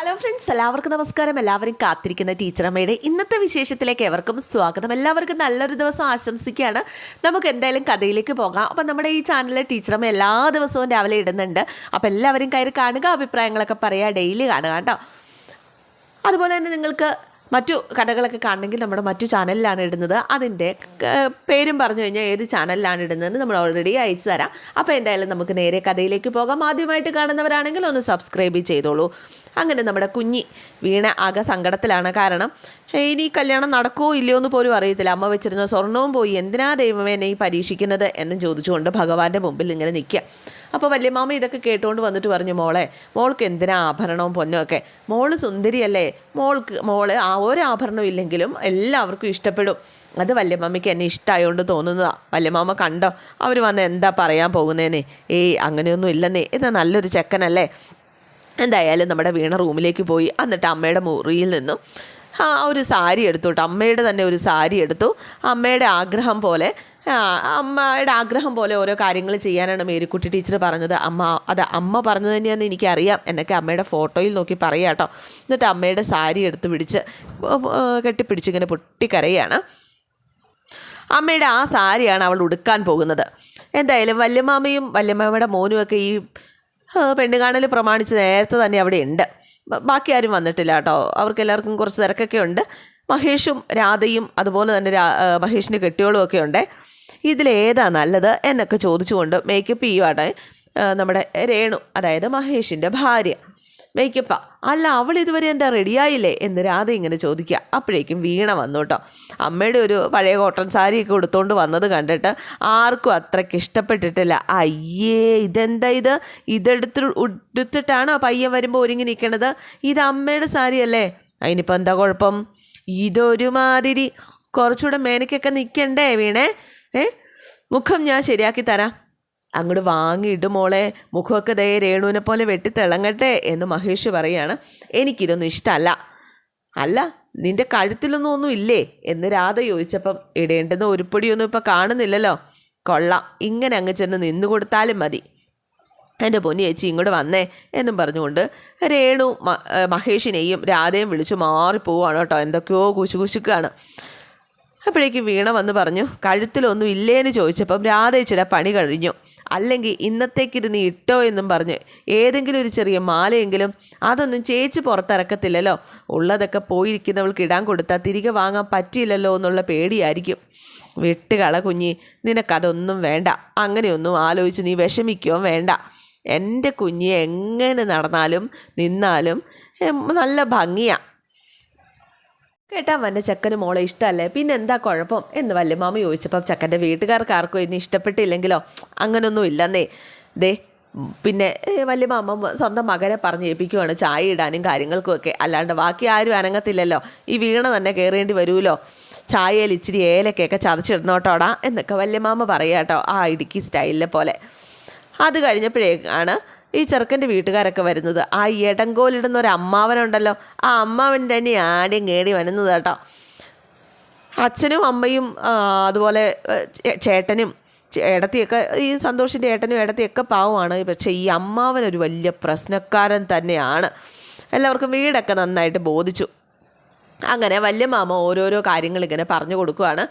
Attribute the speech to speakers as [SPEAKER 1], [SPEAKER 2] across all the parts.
[SPEAKER 1] Hello friends എല്ലാവർക്കും നമസ്കാരം. എല്ലാവരും കാത്തിരിക്കുന്ന ടീച്ചറമ്മയുടെ ഇന്നത്തെ വിശേഷത്തിലേക്ക് എവർക്കും സ്വാഗതം. എല്ലാവർക്കും നല്ലൊരു ദിവസം ആശംസിക്കുകയാണ്. നമുക്ക് എന്തായാലും കഥയിലേക്ക് പോകാം. അപ്പം നമ്മുടെ ഈ ചാനലിൽ ടീച്ചറമ്മ എല്ലാ ദിവസവും രാവിലെ ഇടുന്നുണ്ട്. അപ്പോൾ എല്ലാവരും കയറി കാണുക അഭിപ്രായങ്ങളൊക്കെ പറയുക ഡെയിലി കാണുക കേട്ടോ. അതുപോലെ തന്നെ നിങ്ങൾക്ക് മറ്റു കഥകളൊക്കെ കാണണമെങ്കിൽ നമ്മുടെ മറ്റു ചാനലിലാണ് ഇടുന്നത്. അതിന്റെ പേരും പറഞ്ഞു കഴിഞ്ഞാൽ ഏത് ചാനലിലാണ് ഇടുന്നത് നമ്മൾ ഓൾറെഡി അയച്ചു തരാം. അപ്പോൾ എന്തായാലും നമുക്ക് നേരെ കഥയിലേക്ക് പോകാം. ആദ്യമായിട്ട് കാണുന്നവരാണെങ്കിൽ ഒന്ന് സബ്സ്ക്രൈബ് ചെയ്തോളൂ. അങ്ങനെ നമ്മുടെ കുഞ്ഞി വീണ ആകെ സങ്കടത്തിലാണ്. കാരണം ഇനി കല്യാണം നടക്കുമോ ഇല്ലയോ എന്ന് പോലും അറിയത്തില്ല. അമ്മ വെച്ചിരുന്ന സ്വർണവും പോയി. എന്തിനാ ദൈവമേ എന്നെ ഈ പരീക്ഷിക്കുന്നത് എന്ന് ചോദിച്ചുകൊണ്ട് ഭഗവാന്റെ മുമ്പിൽ ഇങ്ങനെ നിൽക്കുക. അപ്പോൾ വല്യമാമ ഇതൊക്കെ കേട്ടുകൊണ്ട് വന്നിട്ട് പറഞ്ഞു മോളെ മോൾക്ക് എന്തിനാ ആഭരണവും പൊന്നും ഒക്കെ? മോൾ സുന്ദരിയല്ലേ? മോൾക്ക് മോൾ ആ ഒരു ആഭരണവും ഇല്ലെങ്കിലും എല്ലാവർക്കും ഇഷ്ടപ്പെടും. അത് വല്യമ്മമ്മയ്ക്ക് എന്നെ ഇഷ്ടമായോണ്ട് തോന്നുന്നതാ. വല്യമാമ കണ്ടോ? അവർ വന്ന് എന്താ പറയാൻ പോകുന്നേനെ ഏയ് അങ്ങനെയൊന്നും ഇല്ലെന്നേ. ഇത് നല്ലൊരു ചെക്കനല്ലേ? എന്തായാലും നമ്മുടെ വീണ റൂമിലേക്ക് പോയി. എന്നിട്ട് അമ്മയുടെ മുറിയിൽ നിന്നും ആ ഒരു സാരി എടുത്തു കേട്ടോ. അമ്മയുടെ തന്നെ ഒരു സാരി എടുത്തു. അമ്മയുടെ ആഗ്രഹം പോലെ അമ്മയുടെ ആഗ്രഹം പോലെ ഓരോ കാര്യങ്ങൾ ചെയ്യാനാണ് മേരിക്കുട്ടി ടീച്ചർ പറഞ്ഞത്. അമ്മ അത് അമ്മ പറഞ്ഞത് തന്നെയാണെന്ന് എനിക്കറിയാം. എന്നൊക്കെ അമ്മയുടെ ഫോട്ടോയിൽ നോക്കി പറയാം കേട്ടോ. എന്നിട്ട് അമ്മയുടെ സാരി എടുത്ത് പിടിച്ച് കെട്ടിപ്പിടിച്ച് ഇങ്ങനെ പൊട്ടിക്കരയാണ്. അമ്മയുടെ ആ സാരിയാണ് അവൾ ഉടുക്കാൻ പോകുന്നത്. എന്തായാലും വല്യമാമയും വല്യമ്മയുടെ മോനുമൊക്കെ ഈ പെണ്ണുകാണൽ പെണ്ണ് കാണൽ പ്രമാണിച്ച് നേരത്തെ തന്നെ അവിടെ ഉണ്ട്. ബാക്കി ആരും വന്നിട്ടില്ല കേട്ടോ. അവർക്ക് എല്ലാവർക്കും കുറച്ച് തിരക്കൊക്കെ ഉണ്ട്. മഹേഷും രാധയും അതുപോലെ തന്നെ മഹേഷിന്റെ കെട്ടികളും ഒക്കെ ഉണ്ട്. ഇതിലേതാ നല്ലത് എന്നൊക്കെ ചോദിച്ചുകൊണ്ട് മേക്കപ്പ് ചെയ്യുവാണ് നമ്മുടെ രേണു അതായത് മഹേഷിന്റെ ഭാര്യ. മേക്കപ്പാ അല്ല അവൾ ഇതുവരെ എന്താ റെഡിയായില്ലേ എന്ന് രാധ ഇങ്ങനെ ചോദിക്കുക. അപ്പോഴേക്കും വീണ വന്നു കേട്ടോ അമ്മയുടെ ഒരു പഴയ കോട്ടൺ സാരിയൊക്കെ കൊടുത്തുകൊണ്ട് വന്നത് കണ്ടിട്ട് ആർക്കും അത്രയ്ക്ക് ഇഷ്ടപ്പെട്ടിട്ടില്ല. അയ്യേ ഇതെന്താ ഇത്? ഇതെടുത്ത് ഉടുത്തിട്ടാണോ പയ്യൻ വരുമ്പോൾ ഒരുങ്ങി നിൽക്കണത് ഇത് അമ്മയുടെ സാരിയല്ലേ? അതിനിപ്പോൾ എന്താ കുഴപ്പം? ഇതൊരുമാതിരി. കുറച്ചുകൂടെ മേനക്കൊക്കെ നിൽക്കണ്ടേ വീണേ? ഏ? മുഖം ഞാൻ ശരിയാക്കി തരാം. അങ്ങോട്ട് വാങ്ങിയിട്ട് മോളെ. മുഖമൊക്കെ ദേ രേണുവിനെ പോലെ വെട്ടിത്തിളങ്ങട്ടെ എന്ന് മഹേഷ് പറയാണ്. എനിക്കിതൊന്നും ഇഷ്ടമല്ല അല്ല നിന്റെ കഴുത്തിലൊന്നും ഒന്നും ഇല്ലേ? എന്ന് രാധ ചോദിച്ചപ്പം ഇടേണ്ടുന്ന ഉരുപ്പൊടിയൊന്നും ഇപ്പം കാണുന്നില്ലല്ലോ. കൊള്ളാം. ഇങ്ങനെ അങ്ങ് ചെന്ന് നിന്നു കൊടുത്താലും മതി. എന്റെ പൊന്നി ചേച്ചി ഇങ്ങോട്ട് വന്നേ എന്നും പറഞ്ഞുകൊണ്ട് രേണു മഹേഷിനെയും രാധയും വിളിച്ചു മാറിപ്പോവാണ് കേട്ടോ. എന്തൊക്കെയോ കുശുകുശുക്കാണ്. അപ്പോഴേക്കും വീണ വന്ന് പറഞ്ഞു കഴുത്തിലൊന്നും ഇല്ലേന്ന് ചോദിച്ചപ്പം രാധേച്ചിയുടെ പണി കഴിഞ്ഞു. അല്ലെങ്കിൽ ഇന്നത്തേക്ക് ഇത് നീ ഇട്ടോ എന്നും പറഞ്ഞ് ഏതെങ്കിലും ഒരു ചെറിയ മാലയെങ്കിലും അതൊന്നും ചേച്ചി പുറത്തിറക്കത്തില്ലല്ലോ. ഉള്ളതൊക്കെ പോയിരിക്കുന്നവൾക്ക് ഇടാൻ കൊടുത്താൽ തിരികെ വാങ്ങാൻ പറ്റിയില്ലല്ലോ എന്നുള്ള പേടിയായിരിക്കും. വിട്ടുകള കുഞ്ഞി നിനക്കതൊന്നും വേണ്ട. അങ്ങനെയൊന്നും ആലോചിച്ച് നീ വിഷമിക്കോ വേണ്ട. എന്റെ കുഞ്ഞി എങ്ങനെ നടന്നാലും നിന്നാലും നല്ല ഭംഗിയാണ് കേട്ടാ വന്റെ ചെക്കന് മോളെ ഇഷ്ടമല്ലേ പിന്നെ എന്താ കുഴപ്പം? എന്ന് വല്യമാമ ചോദിച്ചപ്പം ചെക്കന്റെ വീട്ടുകാർക്ക് ആർക്കും എന്നെ ഇഷ്ടപ്പെട്ടില്ലെങ്കിലോ? അങ്ങനൊന്നും ഇല്ലെന്നേ. ദേ പിന്നെ വല്യമാമ സ്വന്തം മകനെ പറഞ്ഞ് ഏൽപ്പിക്കുവാണ് ചായ ഇടാനും കാര്യങ്ങൾക്കും ഒക്കെ. അല്ലാണ്ട് ബാക്കി ആരും അനങ്ങത്തില്ലല്ലോ. ഈ വീണ തന്നെ കയറേണ്ടി വരുമല്ലോ. ചായയിൽ ഇച്ചിരി ഏലക്കൊക്കെ ചതച്ചിടണോട്ടോടാ? എന്നൊക്കെ വല്യമാമ പറയാട്ടോ ആ ഇടുക്കി സ്റ്റൈലിലെ പോലെ. അത് കഴിഞ്ഞപ്പോഴേക്കാണ് ഈ ചെറുക്കന്റെ വീട്ടുകാരൊക്കെ വരുന്നത്. ആ ഇടങ്കോലിടുന്ന ഒരു അമ്മാവനുണ്ടല്ലോ. ആ അമ്മാവൻ തന്നെ ആദ്യം കേടി വരുന്നത് കേട്ടോ. അച്ഛനും അമ്മയും അതുപോലെ ചേട്ടനും ഇടത്തിയൊക്കെ ഈ സന്തോഷിന്റെ ഏട്ടനും ഏടത്തിയൊക്കെ പാവമാണ്. പക്ഷേ ഈ അമ്മാവൻ ഒരു വലിയ പ്രശ്നക്കാരൻ തന്നെയാണ്. എല്ലാവർക്കും വീടൊക്കെ നന്നായിട്ട് ബോധിച്ചു. അങ്ങനെ വല്യമാമ ഓരോരോ കാര്യങ്ങൾ ഇങ്ങനെ പറഞ്ഞു കൊടുക്കുകയാണ്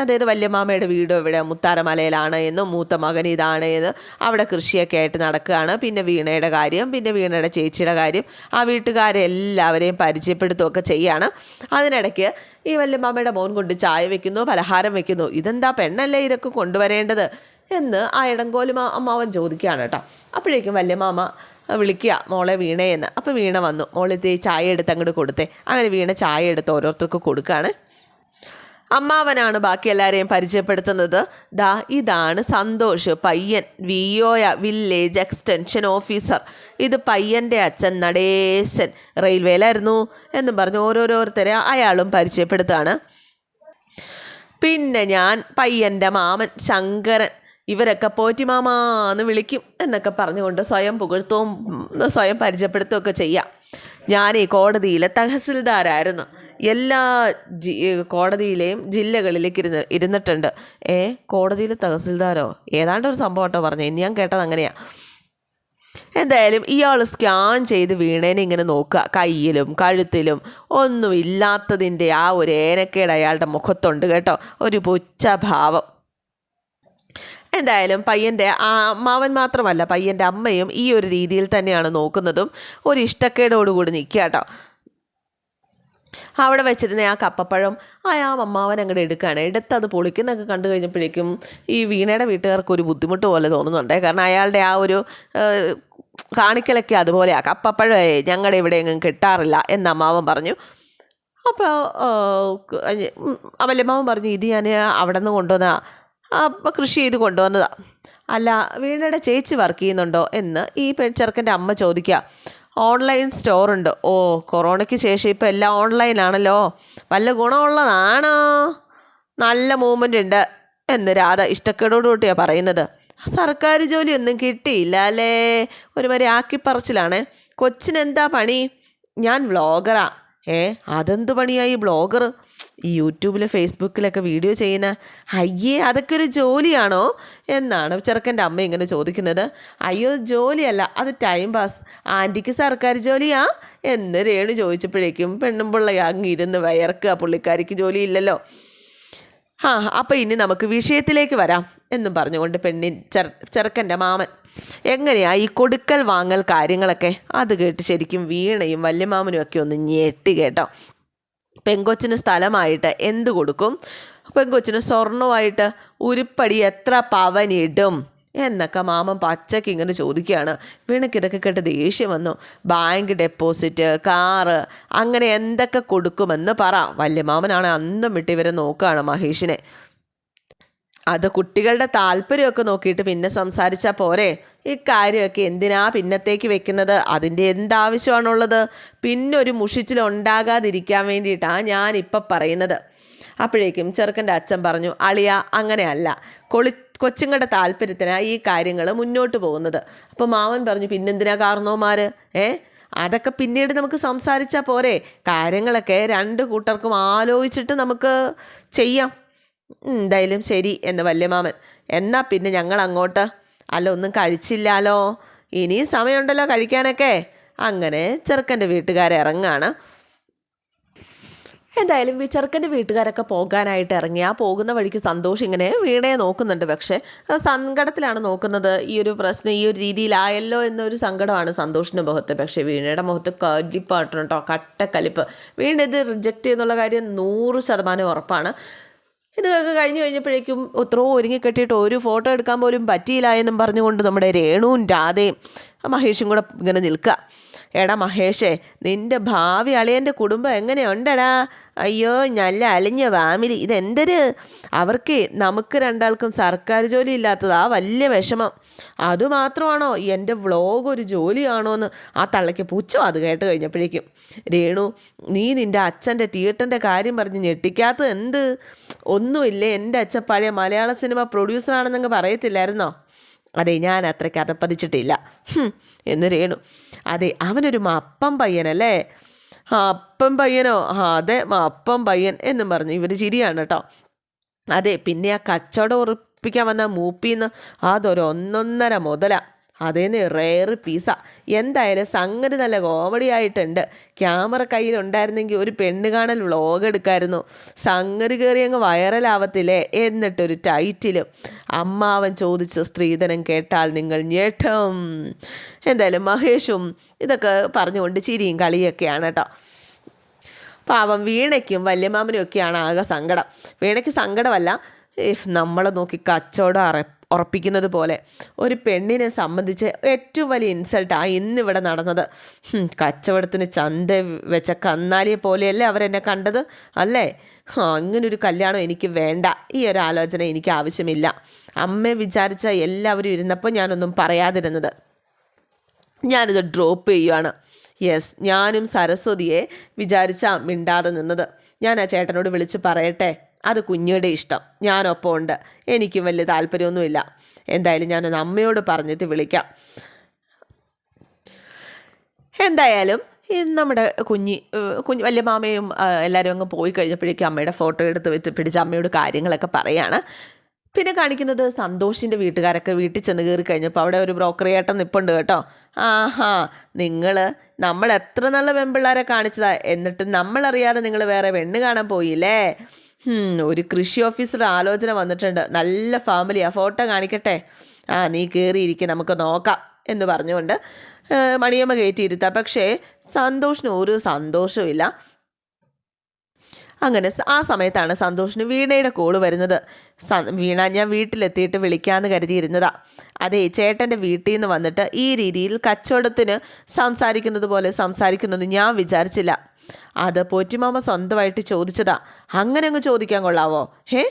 [SPEAKER 1] അതായത് വല്യമാമയുടെ വീട് ഇവിടെ മുത്താരമലയിലാണ് എന്നും മൂത്ത മകൻ ഇതാണ് എന്ന് അവിടെ കൃഷിയൊക്കെ ആയിട്ട് നടക്കുകയാണ്. പിന്നെ വീണയുടെ കാര്യം പിന്നെ വീണയുടെ ചേച്ചിയുടെ കാര്യം. ആ വീട്ടുകാരെ എല്ലാവരെയും പരിചയപ്പെടുത്തുകയൊക്കെ ചെയ്യാണ്. അതിനിടയ്ക്ക് ഈ വല്യമാമയുടെ മോൻ കൊണ്ട് ചായ വെക്കുന്നു പലഹാരം വെക്കുന്നു. ഇതെന്താ പെണ്ണല്ലേ ഇതൊക്കെ കൊണ്ടുവരേണ്ടത് എന്ന് ആ ഇടങ്കോലും അമ്മാവൻ ചോദിക്കുകയാണ് കേട്ടോ. അപ്പോഴേക്കും വല്യമാമ വിളിക്കുക മോളെ വീണയെന്ന് അപ്പോൾ വീണ വന്നു. മോളിത്തെ ചായ എടുത്ത് അങ്ങോട്ട് കൊടുത്തേ. അങ്ങനെ വീണ ചായ എടുത്ത് ഓരോരുത്തർക്ക് കൊടുക്കുകയാണ് അമ്മാവനാണ് ബാക്കി എല്ലാവരെയും പരിചയപ്പെടുത്തുന്നത്. ദാ ഇതാണ് സന്തോഷ് പയ്യൻ വി ഒയ വില്ലേജ് എക്സ്റ്റൻഷൻ ഓഫീസർ ഇത് പയ്യന്റെ അച്ഛൻ നടേശൻ റെയിൽവേയിലായിരുന്നു എന്നും പറഞ്ഞ് ഓരോരോരുത്തരെ അയാളും പരിചയപ്പെടുത്തുകയാണ് പിന്നെ ഞാൻ പയ്യന്റെ മാമൻ ശങ്കരൻ ഇവരൊക്കെ പോറ്റിമാമാന്ന് വിളിക്കും എന്നൊക്കെ പറഞ്ഞുകൊണ്ട് സ്വയം പുകഴ്ത്തവും സ്വയം പരിചയപ്പെടുത്തുകയൊക്കെ ചെയ്യാം. ഞാൻ ഈ കോടതിയിലെ തഹസിൽദാരായിരുന്നു. എല്ലാ ജി കോടതിയിലെയും ജില്ലകളിലേക്ക് ഇരുന്ന് ഇരുന്നിട്ടുണ്ട്. ഏ കോടതിയിലെ തഹസിൽദാരോ? ഏതാണ്ട് ഒരു സംഭവം കേട്ടോ പറഞ്ഞു. ഞാൻ കേട്ടത് അങ്ങനെയാണ് എന്തായാലും ഇയാൾ സ്കാൻ ചെയ്ത് വീണേനെ ഇങ്ങനെ നോക്കുക. കയ്യിലും കഴുത്തിലും ഒന്നും ഇല്ലാത്തതിന്റെ ആ ഒരു ഏനക്കേട് അയാളുടെ മുഖത്തുണ്ട് കേട്ടോ. ഒരു പുച്ഛഭാവം. എന്തായാലും പയ്യന്റെ ആ അമ്മാവൻ മാത്രമല്ല പയ്യന്റെ അമ്മയും ഈ ഒരു രീതിയിൽ തന്നെയാണ് നോക്കുന്നതും ഒരു ഇഷ്ടക്കേടോടുകൂടി നിൽക്കുക കേട്ടോ. അവിടെ വെച്ചിരുന്ന ആ കപ്പപ്പഴം ആ ആ അമ്മാവൻ അങ്ങോട്ട് എടുക്കുകയാണ്. എടുത്ത് അത് പൊളിക്കുന്നൊക്കെ കണ്ടു കഴിഞ്ഞപ്പോഴേക്കും ഈ വീണയുടെ വീട്ടുകാർക്ക് ഒരു ബുദ്ധിമുട്ട് പോലെ തോന്നുന്നുണ്ട്. കാരണം അയാളുടെ ആ ഒരു കാണിക്കലൊക്കെ അതുപോലെയാ കപ്പപ്പഴം ഞങ്ങളുടെ ഇവിടെ എങ്ങും കിട്ടാറില്ല എന്ന് അമ്മാവൻ പറഞ്ഞു. അപ്പോൾ വല്യമ്മാവൻ പറഞ്ഞു ഇത് ഞാൻ അവിടെ നിന്ന് കൊണ്ടുവന്ന കൃഷി ചെയ്ത് കൊണ്ടുവന്നതാണ് അല്ല വീണയുടെ ചേച്ചി വർക്ക് ചെയ്യുന്നുണ്ടോ എന്ന് ഈ ചെറുക്കന്റെ അമ്മ ചോദിക്കുക ഓൺലൈൻ സ്റ്റോർ ഉണ്ട്. ഓ കൊറോണയ്ക്ക് ശേഷം ഇപ്പോൾ എല്ലാം ഓൺലൈനാണല്ലോ വല്ല ഗുണമുള്ളതാണോ? നല്ല മൂവ്മെന്റ് ഉണ്ട് എന്ന് രാധ ഇഷ്ടക്കേടോടുകൂട്ടിയാണ് പറയുന്നത്. സർക്കാർ ജോലിയൊന്നും കിട്ടിയില്ല അല്ലേ? ഒരുമാതിരി ആക്കിപ്പറച്ചിലാണ്. കൊച്ചിനെന്താ പണി? ഞാൻ വ്ളോഗറാ ഏ അതെന്ത് പണിയായി ബ്ലോഗർ ഈ യൂട്യൂബിൽ ഫേസ്ബുക്കിലൊക്കെ വീഡിയോ ചെയ്യുന്ന അയ്യേ അതൊക്കെ ഒരു ജോലിയാണോ? എന്നാണ് ചെറുക്കന്റെ അമ്മ ഇങ്ങനെ ചോദിക്കുന്നത്. അയ്യോ ജോലിയല്ല അത് ടൈം പാസ് ആന്റിക്ക് സർക്കാർ ജോലിയാ? എന്ന് രേണു ചോദിച്ചപ്പോഴേക്കും പെണ്ണും പിള്ള അങ്ങ് ഇരുന്ന് വയർക്കുക. പുള്ളിക്കാരിക്ക് ജോലിയില്ലല്ലോ. ആ അപ്പോൾ ഇനി നമുക്ക് വിഷയത്തിലേക്ക് വരാം എന്നും പറഞ്ഞുകൊണ്ട് പെണ്ണിൻ ചെറ ചെറുക്കന്റെ മാമൻ. എങ്ങനെയാ ഈ കൊടുക്കൽ വാങ്ങൽ കാര്യങ്ങളൊക്കെ? അത് കേട്ട് ശരിക്കും വീണയും വല്യമാമനും ഒക്കെ ഒന്ന് ഞെട്ടി കേട്ടോ. പെങ്കൊച്ചിന് സ്ഥലമായിട്ട് എന്ത് കൊടുക്കും? പെങ്കൊച്ചിന് സ്വർണമായിട്ട് ഉരുപ്പടി എത്ര പവനിടും? എന്നൊക്കെ മാമൻ പച്ചയ്ക്ക് ഇങ്ങനെ ചോദിക്കുകയാണ്. വീണക്കിതൊക്കെ കേട്ട് ദേഷ്യം വന്നു. ബാങ്ക് ഡെപ്പോസിറ്റ് കാറ് അങ്ങനെ എന്തൊക്കെ കൊടുക്കുമെന്ന് പറ. വല്യമാമനാണ് അന്തം വിട്ട് ഇവരെ നോക്കുകയാണ് മഹേഷിനെ. അത് കുട്ടികളുടെ താല്പര്യമൊക്കെ നോക്കിയിട്ട് പിന്നെ സംസാരിച്ചാൽ പോരെ. ഇക്കാര്യമൊക്കെ എന്തിനാ പിന്നത്തേക്ക് വെക്കുന്നത്? അതിന്റെ എന്താവശ്യമാണുള്ളത്? പിന്നെ ഒരു മുഷിച്ചിൽ ഉണ്ടാകാതിരിക്കാൻ വേണ്ടിയിട്ടാണ് ഞാനിപ്പം പറയുന്നത്. അപ്പോഴേക്കും ചെറുക്കന്റെ അച്ഛൻ പറഞ്ഞു അളിയ അങ്ങനെയല്ല. കൊളി കൊച്ചുങ്ങളുടെ താല്പര്യത്തിനാണ് ഈ കാര്യങ്ങൾ മുന്നോട്ട് പോകുന്നത്. അപ്പോൾ മാവൻ പറഞ്ഞു പിന്നെന്തിനാ കാരണവന്മാർ ഏ? അതൊക്കെ പിന്നീട് നമുക്ക് സംസാരിച്ചാൽ പോരെ. കാര്യങ്ങളൊക്കെ രണ്ട് കൂട്ടർക്കും ആലോചിച്ചിട്ട് നമുക്ക് ചെയ്യാം. എന്തായാലും ശരി എന്ന് വല്യമാമൻ. എന്നാ പിന്നെ ഞങ്ങൾ അങ്ങോട്ട് അല്ല ഒന്നും കഴിച്ചില്ലാലോ? ഇനിയും സമയമുണ്ടല്ലോ കഴിക്കാനൊക്കെ. അങ്ങനെ ചെറുക്കന്റെ വീട്ടുകാരെ ഇറങ്ങാണ്. എന്തായാലും ഈ ചെറുക്കന്റെ വീട്ടുകാരൊക്കെ പോകാനായിട്ട് ഇറങ്ങി. ആ പോകുന്ന വഴിക്ക് സന്തോഷം ഇങ്ങനെ വീണയെ നോക്കുന്നുണ്ട്. പക്ഷേ സങ്കടത്തിലാണ് നോക്കുന്നത്. ഈ ഒരു പ്രശ്നം ഈ ഒരു രീതിയിലായല്ലോ എന്നൊരു സങ്കടമാണ് സന്തോഷിന്റെ മുഖത്ത്. പക്ഷേ വീണയുടെ മുഖത്ത് കലിപ്പായിട്ടുണ്ടോ കേട്ടോ കട്ടക്കലിപ്പ് വീണ ഇത് റിജക്റ്റ് ചെയ്യുന്നുള്ള കാര്യം നൂറ് ശതമാനം ഉറപ്പാണ്. ഇതൊക്കെ കഴിഞ്ഞ് കഴിഞ്ഞപ്പോഴേക്കും എത്രയോ ഒരുങ്ങി കെട്ടിയിട്ട് ഒരു ഫോട്ടോ എടുക്കാൻ പോലും പറ്റിയില്ല എന്നും പറഞ്ഞുകൊണ്ട് നമ്മുടെ രേണുവും രാധയും മഹേഷും കൂടെ ഇങ്ങനെ നിൽക്കുക. എടാ മഹേഷേ നിന്റെ ഭാവി അളിയന്റെ കുടുംബം എങ്ങനെയുണ്ടെടാ? അയ്യോ നല്ല അലിഞ്ഞ ഫാമിലി ഇതെന്തൊരു? അവർക്ക് നമുക്ക് രണ്ടാൾക്കും സർക്കാർ ജോലി ഇല്ലാത്തതാ വലിയ വിഷമം. അതുമാത്രമാണോ എന്റെ വ്ളോഗ് ഒരു ജോലിയാണോ എന്ന് ആ തള്ളയ്ക്ക് പുച്ഛം അത് കേട്ട് കഴിഞ്ഞപ്പോഴേക്കും. രേണു നീ നിന്റെ അച്ഛന്റെ തിയേറ്ററിന്റെ കാര്യം പറഞ്ഞ് ഞെട്ടിക്കാത്തത് എന്ത്? ഒന്നുമില്ലേ എന്റെ അച്ഛൻ പഴയ മലയാള സിനിമ പ്രൊഡ്യൂസറാണെന്നങ്ങ് പറയത്തില്ലായിരുന്നോ? അതെ ഞാൻ അത്രയ്ക്ക് അതപ്പതിച്ചിട്ടില്ല എന്ന് രേണു. അതെ അവനൊരു മപ്പം പയ്യനല്ലേ? അപ്പം പയ്യനോ? അതെ അപ്പം പയ്യൻ എന്നും പറഞ്ഞു. ഇവർ ചിരിയാണ് കേട്ടോ. അതെ പിന്നെ ആ കച്ചവടം ഉറപ്പിക്കാൻ വന്ന മൂപ്പിന്ന് അതൊരു ഒന്നൊന്നര മുതല. അതേന്ന് റെയർ പീസ എന്തായാലും സംഗതി നല്ല കോമഡി ആയിട്ടുണ്ട്. ക്യാമറ കയ്യിലുണ്ടായിരുന്നെങ്കിൽ ഒരു പെണ്ണ് കാണൽ വ്ളോഗ് എടുക്കായിരുന്നു. സംഗതി കയറി അങ്ങ് വൈറലാവത്തില്ലേ എന്നിട്ടൊരു ടൈറ്റിലും അമ്മാവൻ ചോദിച്ച സ്ത്രീധനം കേട്ടാൽ നിങ്ങൾ ഞെട്ടും. എന്തായാലും മഹേഷും ഇതൊക്കെ പറഞ്ഞുകൊണ്ട് ചിരിയും കളിയൊക്കെയാണ് കേട്ടോ പാവം വീണയ്ക്കും വല്യമാമനും ഒക്കെയാണ് ആകെ സങ്കടം. വീണയ്ക്ക് സങ്കടമല്ല നമ്മളെ നോക്കി കച്ചവടം അറ ഉറപ്പിക്കുന്നത് പോലെ ഒരു പെണ്ണിനെ സംബന്ധിച്ച് ഏറ്റവും വലിയ ഇൻസൾട്ടാണ് ഇന്നിവിടെ നടന്നത്. കച്ചവടത്തിന് ചന്ത വെച്ച കന്നാലിയെ പോലെയല്ലേ അവരെന്നെ കണ്ടത് അല്ലേ? അങ്ങനൊരു കല്യാണം എനിക്ക് വേണ്ട. ഈ ഒരു ആലോചന എനിക്ക് ആവശ്യമില്ല. അമ്മയെ വിചാരിച്ച എല്ലാവരും ഇരുന്നപ്പോൾ ഞാനൊന്നും പറയാതിരുന്നത്. ഞാനിത് ഡ്രോപ്പ് ചെയ്യുവാണ്. യെസ് ഞാനും സരസ്വതിയെ വിചാരിച്ചാ മിണ്ടാതെ നിന്നത്. ഞാൻ ആ ചേട്ടനോട് വിളിച്ച് പറയട്ടെ. അത് കുഞ്ഞിയുടെ ഇഷ്ടം. ഞാനൊപ്പം ഉണ്ട് എനിക്കും വലിയ താല്പര്യമൊന്നുമില്ല. എന്തായാലും ഞാനൊന്ന് അമ്മയോട് പറഞ്ഞിട്ട് വിളിക്കാം. എന്തായാലും നമ്മുടെ കുഞ്ഞി കുഞ്ഞ് വലിയ മാമയും എല്ലാവരും അങ്ങ് പോയി കഴിഞ്ഞപ്പോഴേക്കും അമ്മയുടെ ഫോട്ടോ എടുത്ത് വെച്ച് പിടിച്ച് അമ്മയോട് കാര്യങ്ങളൊക്കെ പറയാണ്. പിന്നെ കാണിക്കുന്നത് സന്തോഷിന്റെ വീട്ടുകാരൊക്കെ വീട്ടിൽ ചെന്ന് കയറി കഴിഞ്ഞപ്പോൾ അവിടെ ഒരു ബ്രോക്കറി ഏട്ടൻ നിപ്പുണ്ട് കേട്ടോ. ആഹാ നിങ്ങൾ നമ്മൾ എത്ര നല്ല പെൺപിള്ളേരെ കാണിച്ചതാ. എന്നിട്ട് നമ്മളറിയാതെ നിങ്ങൾ വേറെ പെണ്ണ് കാണാൻ പോയില്ലേ? ഒരു കൃഷി ഓഫീസറുടെ ആലോചന വന്നിട്ടുണ്ട്. നല്ല ഫാമിലിയാ ഫോട്ടോ കാണിക്കട്ടെ? ആ നീ കയറിയിരിക്കും നമുക്ക് നോക്കാം എന്ന് പറഞ്ഞുകൊണ്ട് മണിയമ്മ കയറ്റിയിരുത്താം. പക്ഷേ സന്തോഷിന് ഒരു സന്തോഷവും അങ്ങനെ ആ സമയത്താണ് സന്തോഷിന് വീണയുടെ കോൾ വരുന്നത്. വീണ ഞാൻ വീട്ടിലെത്തിയിട്ട് വിളിക്കാമെന്ന് കരുതിയിരുന്നതാ. അതെ ചേട്ടന്റെ വീട്ടിൽ നിന്ന് വന്നിട്ട് ഈ രീതിയിൽ കച്ചവടത്തിന് സംസാരിക്കുന്നത് പോലെ സംസാരിക്കുന്നത് ഞാൻ വിചാരിച്ചില്ല. അത് പോറ്റിമാമ സ്വന്തമായിട്ട് ചോദിച്ചതാ. അങ്ങനെ അങ്ങ് ചോദിക്കാൻ കൊള്ളാവോ? ഹേ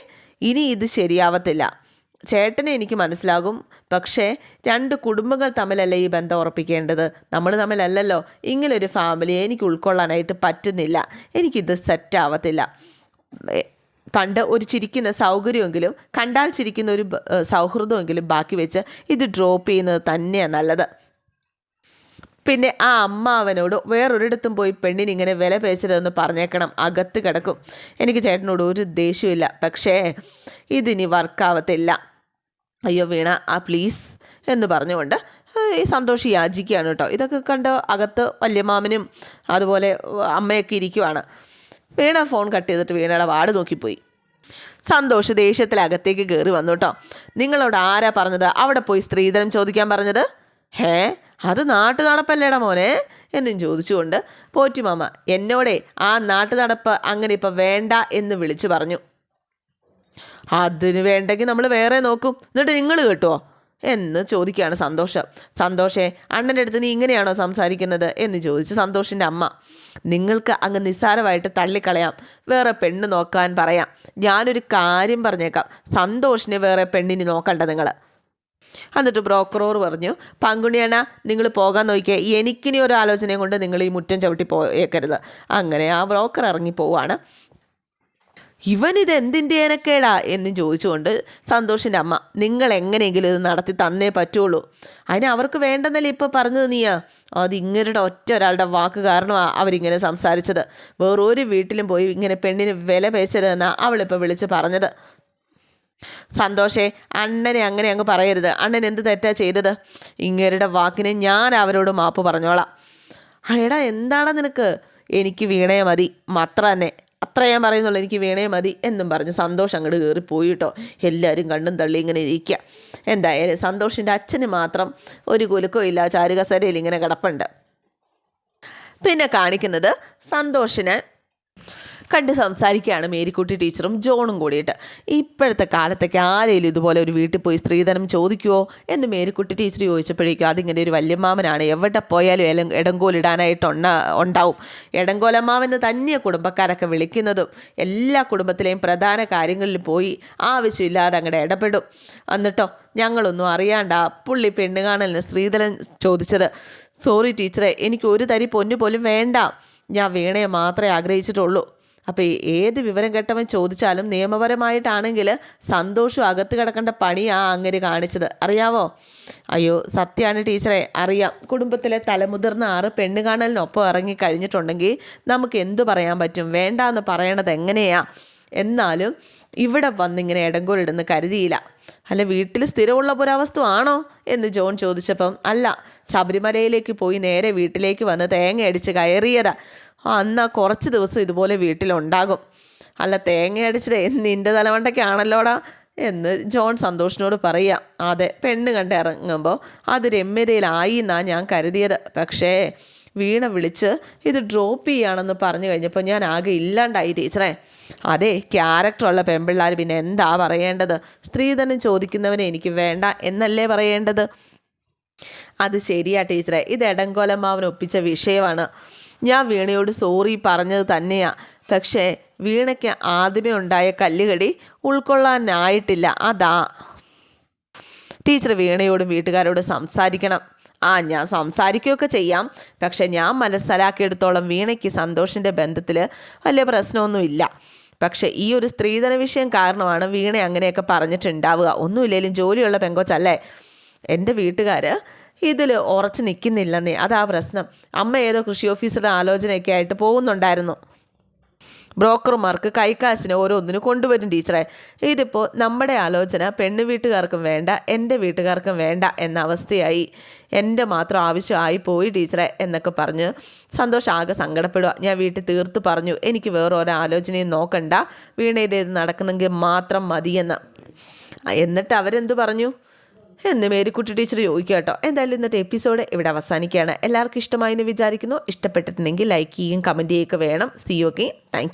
[SPEAKER 1] ഇനി ഇത് ശരിയാവത്തില്ല. ചേട്ടനെ എനിക്ക് മനസ്സിലാകും. പക്ഷേ രണ്ട് കുടുംബങ്ങൾ തമ്മിലല്ല ഈ ബന്ധം ഉറപ്പിക്കേണ്ടത്? നമ്മൾ തമ്മിലല്ലല്ലോ. ഇങ്ങനൊരു ഫാമിലിയെ എനിക്ക് ഉൾക്കൊള്ളാനായിട്ട് പറ്റുന്നില്ല. എനിക്കിത് സെറ്റാവത്തില്ല. പണ്ട് ഒരു ചിരിക്കുന്ന സൗകര്യമെങ്കിലും കണ്ടാൽ ചിരിക്കുന്ന ഒരു സൗഹൃദമെങ്കിലും ബാക്കി വെച്ച് ഇത് ഡ്രോപ്പ് ചെയ്യുന്നത് തന്നെയാണ് നല്ലത്. പിന്നെ ആ അമ്മ അമ്മാവനോട് വേറൊരിടത്തും പോയി പെണ്ണിന് ഇങ്ങനെ വില പേശരുതെന്ന് പറഞ്ഞേക്കണം. അകത്ത് കിടക്കും. എനിക്ക് ചേട്ടനോട് ഒരു ദേഷ്യമില്ല പക്ഷേ ഇതിനി വർക്കാവത്തില്ല. അയ്യോ വീണ ആ പ്ലീസ് എന്ന് പറഞ്ഞുകൊണ്ട് ഈ സന്തോഷ് യാചിക്കുകയാണ് കേട്ടോ. ഇതൊക്കെ കണ്ട് അകത്ത് വല്യമാമനും അതുപോലെ അമ്മയൊക്കെ ഇരിക്കുവാണ്. വീണ ഫോൺ കട്ട് ചെയ്തിട്ട് വീണയുടെ വാട് നോക്കിപ്പോയി. സന്തോഷ് ദേഷ്യത്തിൽ അകത്തേക്ക് കയറി വന്നു കേട്ടോ. നിങ്ങളോട് ആരാ പറഞ്ഞത്? അവിടെ പോയി സ്ത്രീധനം ചോദിക്കാൻ പറഞ്ഞത്? ഹേ? അത് നാട്ടു നടപ്പല്ലേടാ മോനെ? എന്നും ചോദിച്ചുകൊണ്ട് പോറ്റിമാമ എന്നോടെ ആ നാട്ടു നടപ്പ് അങ്ങനെ ഇപ്പം വേണ്ട എന്ന് വിളിച്ചു പറഞ്ഞു. അതിന് വേണ്ടെങ്കിൽ നമ്മൾ വേറെ നോക്കും. എന്നിട്ട് നിങ്ങൾ കേട്ടുവോ എന്ന് ചോദിക്കുകയാണ് സന്തോഷം. സന്തോഷേ അണ്ണന്റെ അടുത്ത് നീ ഇങ്ങനെയാണോ സംസാരിക്കുന്നത്? എന്ന് ചോദിച്ച് സന്തോഷിന്റെ അമ്മ. നിങ്ങൾക്ക് അങ്ങ് നിസ്സാരമായിട്ട് തള്ളിക്കളയാം. വേറെ പെണ്ണ് നോക്കാൻ പറയാം. ഞാനൊരു കാര്യം പറഞ്ഞേക്കാം. സന്തോഷിനെ വേറെ പെണ്ണിന് നോക്കണ്ട നിങ്ങൾ എന്നിട്ട് ബ്രോക്കറോർ പറഞ്ഞു പങ്കുണിയണ നിങ്ങൾ പോകാൻ നോക്കിയാൽ എനിക്കിനി ഒരു ആലോചനയും കൊണ്ട് നിങ്ങൾ ഈ മുറ്റം ചവിട്ടി പോയേക്കരുത്. അങ്ങനെ ആ ബ്രോക്കർ ഇറങ്ങി പോവാണ്. ഇവനിത് എന്തിന്റെ ഏനക്കേടാ എന്ന് ചോദിച്ചുകൊണ്ട് സന്തോഷിന്റെ അമ്മ നിങ്ങൾ എങ്ങനെയെങ്കിലും ഇത് നടത്തി തന്നേ പറ്റുള്ളൂ. അതിന് അവർക്ക് വേണ്ടെന്നല്ലേ ഇപ്പോൾ പറഞ്ഞത് നീയാ? അത് ഇങ്ങനെ ഒറ്റ ഒരാളുടെ വാക്ക് കാരണമാണ് അവരിങ്ങനെ സംസാരിച്ചത്. വേറൊരു വീട്ടിലും പോയി ഇങ്ങനെ പെണ്ണിന് വില പേശരുതെന്നാണ് അവളിപ്പോൾ വിളിച്ച് പറഞ്ഞത്. സന്തോഷേ അണ്ണനെ അങ്ങനെ അങ്ങ് പറയരുത്. അണ്ണൻ എന്ത് തെറ്റാ ചെയ്തത്? ഇങ്ങേരുടെ വാക്കിന് ഞാൻ അവരോട് മാപ്പ് പറഞ്ഞോളാം. അയടാ എന്താണ് നിനക്ക്? എനിക്ക് വീണേ മതി. മാത്രം തന്നെ അത്ര ഞാൻ പറയുന്നുള്ളൂ എനിക്ക് വീണേ മതി എന്നും പറഞ്ഞ് സന്തോഷം അങ്ങോട്ട് കയറി പോയി കേട്ടോ എല്ലാവരും കണ്ണും തള്ളി ഇങ്ങനെ ഇരിക്കുക എന്തായാലും സന്തോഷിന്റെ അച്ഛന് മാത്രം ഒരു കുലുക്കവും ഇല്ല ചാരുകസരയിൽ ഇങ്ങനെ കിടപ്പുണ്ട്. പിന്നെ കാണിക്കുന്നത് സന്തോഷിനെ കണ്ട് സംസാരിക്കുകയാണ് മേരിക്കുട്ടി ടീച്ചറും ജോണും കൂടിയിട്ട്. ഇപ്പോഴത്തെ കാലത്തൊക്കെ ആരെങ്കിലും ഇതുപോലെ ഒരു വീട്ടിൽ പോയി സ്ത്രീധനം ചോദിക്കുമോ എന്ന് മേരിക്കുട്ടി ടീച്ചർ ചോദിച്ചപ്പോഴേക്കും അതിങ്ങനെ ഒരു വല്യമ്മാവനാണ് എവിടെ പോയാലും എല എടങ്കോലിടാനായിട്ട് ഉണ്ണ ഉണ്ടാവും. എടങ്കോലമ്മാവെന്ന് തന്നെ കുടുംബക്കാരൊക്കെ വിളിക്കുന്നതും. എല്ലാ കുടുംബത്തിലെയും പ്രധാന കാര്യങ്ങളിൽ പോയി ആവശ്യമില്ലാതെ അങ്ങടെ ഇടപെടും. എന്നിട്ടോ ഞങ്ങളൊന്നും അറിയാണ്ട പുള്ളി പെണ്ണ് കാണലിന് സ്ത്രീധനം ചോദിച്ചത്. സോറി ടീച്ചറെ എനിക്ക് ഒരു തരി പൊന്നു പോലും വേണ്ട. ഞാൻ വീണയെ മാത്രമേ ആഗ്രഹിച്ചിട്ടുള്ളൂ. അപ്പോൾ ഏത് വിവരം കേട്ടവൻ ചോദിച്ചാലും നിയമപരമായിട്ടാണെങ്കിൽ സന്തോഷം അകത്ത് കിടക്കേണ്ട പണിയാ അങ്ങനെ കാണിച്ചത്. അറിയാവോ? അയ്യോ സത്യമാണ് ടീച്ചറെ അറിയാം. കുടുംബത്തിലെ തലമുതിർന്ന ആറ് പെണ്ണ് കാണലിനൊപ്പം ഇറങ്ങി കഴിഞ്ഞിട്ടുണ്ടെങ്കിൽ നമുക്ക് എന്തു പറയാൻ പറ്റും? വേണ്ട എന്ന് പറയണത് എങ്ങനെയാ? എന്നാലും ഇവിടെ വന്നിങ്ങനെ ഇടങ്കോലിടുന്ന് കരുതിയില്ല. അല്ല വീട്ടിൽ സ്ഥിരമുള്ള പുരാവസ്തു ആണോ? എന്ന് ജോൺ ചോദിച്ചപ്പം അല്ല ശബരിമലയിലേക്ക് പോയി നേരെ വീട്ടിലേക്ക് വന്ന് തേങ്ങയടിച്ച് കയറിയതാ. ആ, കുറച്ച് ദിവസം ഇതുപോലെ വീട്ടിലുണ്ടാകും. അല്ല തേങ്ങ അടിച്ചത് നിന്റെ തലമണ്ടയ്ക്കാണല്ലോടാ എന്ന് ജോൺ സന്തോഷിനോട് പറയാം. അതെ പെണ്ണ് കണ്ട് ഇറങ്ങുമ്പോൾ അത് രമ്യതയിലായി എന്നാണ് ഞാൻ കരുതിയത്. പക്ഷേ വീണ വിളിച്ച് ഇത് ഡ്രോപ്പ് ചെയ്യുകയാണെന്ന് പറഞ്ഞു കഴിഞ്ഞപ്പോൾ ഞാൻ ആകെ ഇല്ലാണ്ടായി ടീച്ചറേ. അതെ ക്യാരക്ടറുള്ള പെമ്പിള്ളാർ പിന്നെ എന്താ പറയേണ്ടത്? സ്ത്രീധനം ചോദിക്കുന്നവനെ എനിക്ക് വേണ്ട എന്നല്ലേ പറയേണ്ടത്? അത് ശരിയാ ടീച്ചറെ. ഇത് എടങ്കോലമ്മാവൻ ഒപ്പിച്ച വിഷയമാണ്. ഞാൻ വീണയോട് സോറി പറഞ്ഞത് തന്നെയാ. പക്ഷേ വീണയ്ക്ക് ആദ്യമേ ഉണ്ടായ കല്ലുകടി ഉൾക്കൊള്ളാനായിട്ടില്ല. അതാ. ടീച്ചർ വീണയോടും വീട്ടുകാരോടും സംസാരിക്കണം. ആ ഞാൻ സംസാരിക്കുകയൊക്കെ ചെയ്യാം. പക്ഷേ ഞാൻ മനസ്സിലാക്കിയെടുത്തോളം വീണയ്ക്ക് സന്തോഷിന്റെ ബന്ധത്തിൽ വലിയ പ്രശ്നമൊന്നുമില്ല. പക്ഷേ ഈ ഒരു സ്ത്രീധന വിഷയം കാരണമാണ് വീണ അങ്ങനെയൊക്കെ പറഞ്ഞിട്ടുണ്ടാവുക. ഒന്നുമില്ലെങ്കിലും ജോലിയുള്ള പെങ്കോച്ചല്ലേ? എന്റെ വീട്ടുകാർ ഇതിൽ ഉറച്ചു നിൽക്കുന്നില്ലെന്നേ അതാ പ്രശ്നം. അമ്മ ഏതോ കൃഷി ഓഫീസറുടെ ആലോചനയൊക്കെ ആയിട്ട് പോകുന്നുണ്ടായിരുന്നു. ബ്രോക്കർമാർക്ക് കൈക്കാശിന് ഓരോന്നിനും കൊണ്ടുവരും ടീച്ചറെ. ഇതിപ്പോൾ നമ്മുടെ ആലോചന പെണ്ണ് വീട്ടുകാർക്കും വേണ്ട എന്റെ വീട്ടുകാർക്കും വേണ്ട എന്ന അവസ്ഥയായി. എന്റെ മാത്രം ആവശ്യമായി പോയി ടീച്ചറെ എന്നൊക്കെ പറഞ്ഞ് സന്തോഷം ആകെ സങ്കടപ്പെടുക ഞാൻ വീട്ടിൽ തീർത്ത് പറഞ്ഞു എനിക്ക് വേറെ ഒരു ആലോചനയും നോക്കണ്ട. വീണയുടെ നടക്കുന്നെങ്കിൽ മാത്രം മതിയെന്ന്. എന്നിട്ട് അവരെന്ത് പറഞ്ഞു? എന്ന് മേരിക്കുട്ടി ടീച്ചർ ചോദിക്കുക കേട്ടോ എന്തായാലും ഇന്നത്തെ എപ്പിസോഡ് ഇവിടെ അവസാനിക്കുകയാണ്. എല്ലാവർക്കും ഇഷ്ടമായി എന്ന് വിചാരിക്കുന്നു. ഇഷ്ടപ്പെട്ടിട്ടുണ്ടെങ്കിൽ ലൈക്ക് ചെയ്യുകയും കമന്റ് ചെയ്യുകയൊക്കെ വേണം. C okay thank